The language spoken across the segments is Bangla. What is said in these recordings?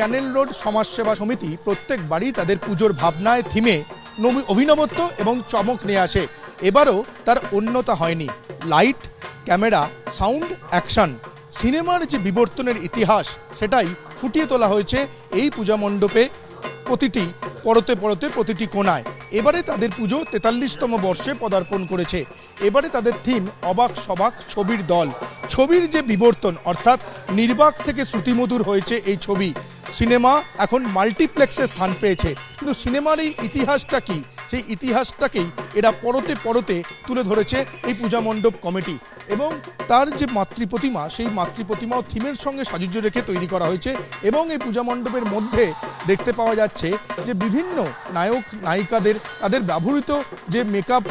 ক্যানেল রোড সমাজসেবা সমিতি প্রত্যেকবারই তাদের পুজোর ভাবনায়, থিমে নবী- অভিনবত্ব এবং চমক নিয়ে আসে। এবারও তার অন্যতা হয়নি। লাইট, ক্যামেরা, সাউন্ড, অ্যাকশন, সিনেমার যে বিবর্তনের ইতিহাস, সেটাই ফুটিয়ে তোলা হয়েছে এই পূজা মণ্ডপে প্রতিটি পরতে পরতে প্রতিটি কোনায় এবারে তাদের পুজো তেতাল্লিশতম বর্ষে পদার্পণ করেছে। এবারে তাদের থিম অবাক সবাক ছবির দল। ছবির যে বিবর্তন, অর্থাৎ নির্বাক থেকে শ্রুতিমধুর হয়েছে এই ছবি। সিনেমা এখন মাল্টিপ্লেক্সে স্থান পেয়েছে। কিন্তু সিনেমার এই ইতিহাসটা কি? সেই ইতিহাসটাকেই এরা পরতে পরতে তুলে ধরেছে এই পূজা মণ্ডপ কমিটি। এবং তার যে মাতৃপ্রতিমা, সেই মাতৃপ্রতিমাও থিমের সঙ্গে সাজুজ্য রেখে তৈরি করা হয়েছে। এবং এই পূজা মণ্ডপের মধ্যে দেখতে পাওয়া যাচ্ছে যে বিভিন্ন নায়ক, নায়িকাদের, তাদের ব্যবহৃত যে মেকআপ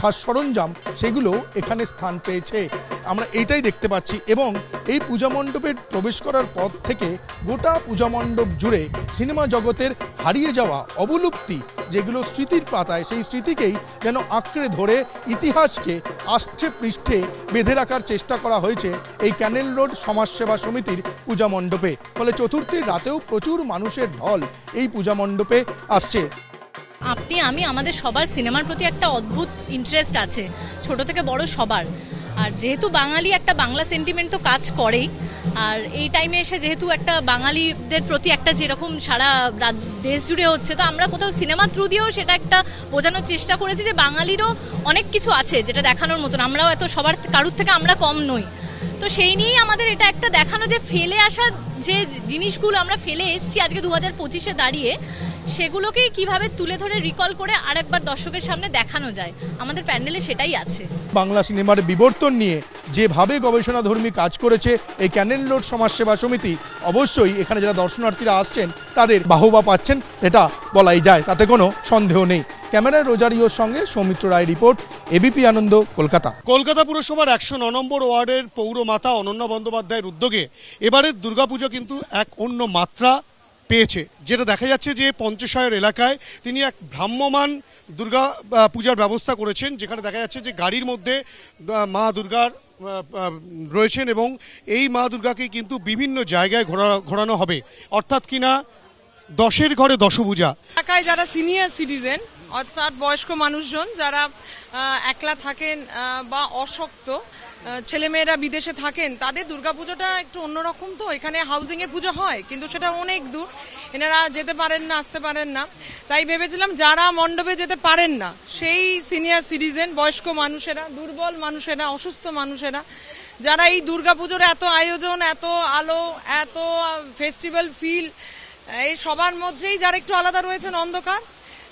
সাজ সরঞ্জাম, সেগুলো এখানে স্থান পেয়েছে। আমরা এইটাই দেখতে পাচ্ছি এবং এই পূজা মণ্ডপের প্রবেশ করার পর থেকে গোটা পূজা মণ্ডপ জুড়ে সিনেমা জগতের হারিয়ে যাওয়া অবলুপ্তি যেগুলো স্মৃতির পাতায়, সেই স্মৃতিকেই যেন আঁকড়ে ধরে ইতিহাসকে আসছে পৃষ্ঠে বেঁধে রাখার চেষ্টা করা হয়েছে এই ক্যানেল রোড সমাজসেবা সমিতির পূজা মণ্ডপে। ফলে চতুর্থীর রাতেও প্রচুর মানুষের ঢল এই পূজা মণ্ডপে আসছে। আপনি, আমি, আমাদের সবার সিনেমার প্রতি একটা অদ্ভুত ইন্টারেস্ট আছে, ছোট থেকে বড় সবার। আর যেহেতু বাঙালি একটা বাংলা সেন্টিমেন্ট তো কাজ করেই, আর এই টাইমে এসে যেহেতু একটা বাঙালিদের প্রতি একটা যেরকম সারা দেশ জুড়ে হচ্ছে, তো আমরা কোথাও সিনেমা থ্রু দিয়েও সেটা একটা বোঝানোর চেষ্টা করেছি যে বাঙালিরও অনেক কিছু আছে যেটা দেখানোর মতন। আমরাও এত সবার, কারুর থেকে আমরা কম নই। তো সেই নিয়েই আমাদের এটা একটা দেখানো যে ফেলে আসা যে জিনিসগুলো আমরা ফেলে এসেছি আজকে দু হাজার পঁচিশে দাঁড়িয়ে, সেগুলোকেই কীভাবে তুলে ধরে রিকল করে আরেকবার দর্শকের সামনে দেখানো যায়, আমাদের প্যান্ডেলে সেটাই আছে। বাংলা সিনেমার বিবর্তন নিয়ে যেভাবে গবেষণাধর্মী কাজ করেছে এই ক্যানেল রোড সমাজসেবা সমিতি, অবশ্যই এখানে যারা দর্শনার্থীরা আসছেন, তাদের বাহবা পাচ্ছেন, এটা বলাই যায়, তাতে কোনো সন্দেহ নেই। ক্যামেরায় রোজারিওর সঙ্গে সৌমিত্র রায় রিপোর্ট এবিপি আনন্দ, কলকাতা। কলকাতা পুরসভার একশো ন নম্বর ওয়ার্ডের পৌরমাতা অনন্যা বন্দ্যোপাধ্যায়ের উদ্যোগে এবারের দুর্গাপুজো কিন্তু এক অন্য মাত্রা পেয়েছে। যেটা দেখা যাচ্ছে যে পঞ্চশায়ের এলাকায় তিনি এক ভ্রাম্যমান দুর্গা পূজার ব্যবস্থা করেছেন, যেখানে দেখা যাচ্ছে যে গাড়ির মধ্যে মা দুর্গার রয়েছেন এবং এই মা দুর্গাকে কিন্তু বিভিন্ন জায়গায় ঘোরা, ঘোরানো হবে। অর্থাৎ কিনা দশের ঘরে দশভূজা। ঢাকায় যারা সিনিয়র সিটিজেন অর্থাৎ বয়স্ক মানুষজন, যারা একলা থাকেন বা অশক্ত ছেলেমেয়েরা বিদেশে থাকেন, তাদের দুর্গাপুজোটা একটু অন্যরকম তো। এখানে হাউজিং এর পুজো হয়, কিন্তু সেটা অনেক দূর। এনারা যেতে পারেন না, আসতে পারেন না। তাই ভেবেছিলাম যারা মণ্ডপে যেতে পারেন না, সেই সিনিয়র সিটিজেন বয়স্ক মানুষেরা, দুর্বল মানুষেরা, অসুস্থ মানুষেরা, যারা এই দুর্গাপুজোর এত আয়োজন, এত আলো, এত ফেস্টিভ্যাল ফিল এই সবার মধ্যেই যার একটু আলাদা রয়েছেন অন্ধকার,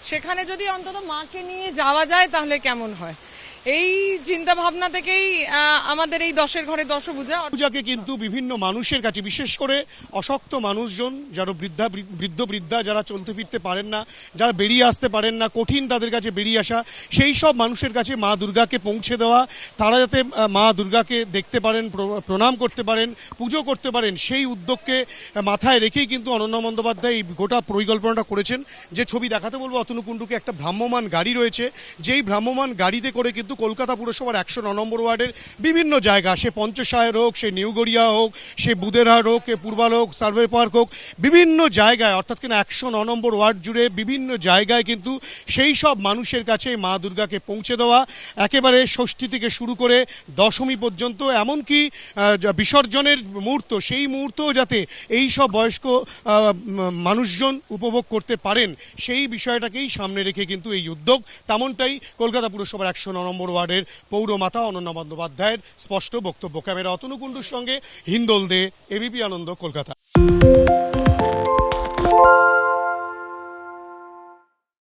সেখানে যদি অন্তত মাকে নিয়ে যাওয়া যায় তাহলে কেমন হয়? এই চিন্তা ভাবনা থেকেই আমাদের এই দশের ঘরে দশভূজা। পূজাকে কিন্তু বিভিন্ন মানুষের কাছে, বিশেষ করে অশক্ত মানুষজন, যারা বৃদ্ধা, বৃদ্ধ বৃদ্ধা, যারা চলতে ফিরতে পারেন না, যারা বেরিয়ে আসতে পারেন না, কঠিন তাদের কাছে বেরিয়ে আসা, সেই সব মানুষের কাছে মা দুর্গাকে পৌঁছে দেওয়া, তারা যাতে মা দুর্গাকে দেখতে পারেন, প্র- প্রণাম করতে পারেন, পুজো করতে পারেন, সেই উদ্যোগকে মাথায় রেখেই কিন্তু অনন্য বন্দ্যোপাধ্যায় এই গোটা পরিকল্পনাটা করেছেন। যে ছবি দেখাতে বলব, অতনু কুণ্ডুকে একটা ভ্রাম্যমান গাড়ি রয়েছে। যেই ভ্রাম্যমান গাড়িতে করে কিন্তু কলকাতা পুরসভার একশো ন নম্বর ওয়ার্ডের বিভিন্ন জায়গা। সে পঞ্চশায়ের হোক, সে নিউগড়িয়া হোক, সে বুদেরহাট হোক এ পূর্বাল হোক, সার্ভে পার্ক হোক, বিভিন্ন জায়গায়, অর্থাৎ কিনা একশো ন নম্বর ওয়ার্ড জুড়ে বিভিন্ন জায়গায় কিন্তু সেই সব মানুষের কাছে মা দুর্গাকে পৌঁছে দেওয়া, একেবারে ষষ্ঠী থেকে শুরু করে দশমী পর্যন্ত, এমনকি বিসর্জনের মুহূর্ত, সেই মুহূর্তও যাতে এই সব বয়স্ক মানুষজন উপভোগ করতে পারেন, সেই বিষয়টাকেই সামনে রেখে কিন্তু এই উদ্যোগ। তেমনটাই কলকাতা পুরসভার একশো ন নম্বর ওয়ার্ডের পৌরমাতা অনন্যা বন্দ্যোপাধ্যায়ের স্পষ্ট বক্তব্য। ক্যামেরা অতনু কুণ্ডুর সঙ্গে হিন্দোল দে এবিপি আনন্দ, কলকাতা।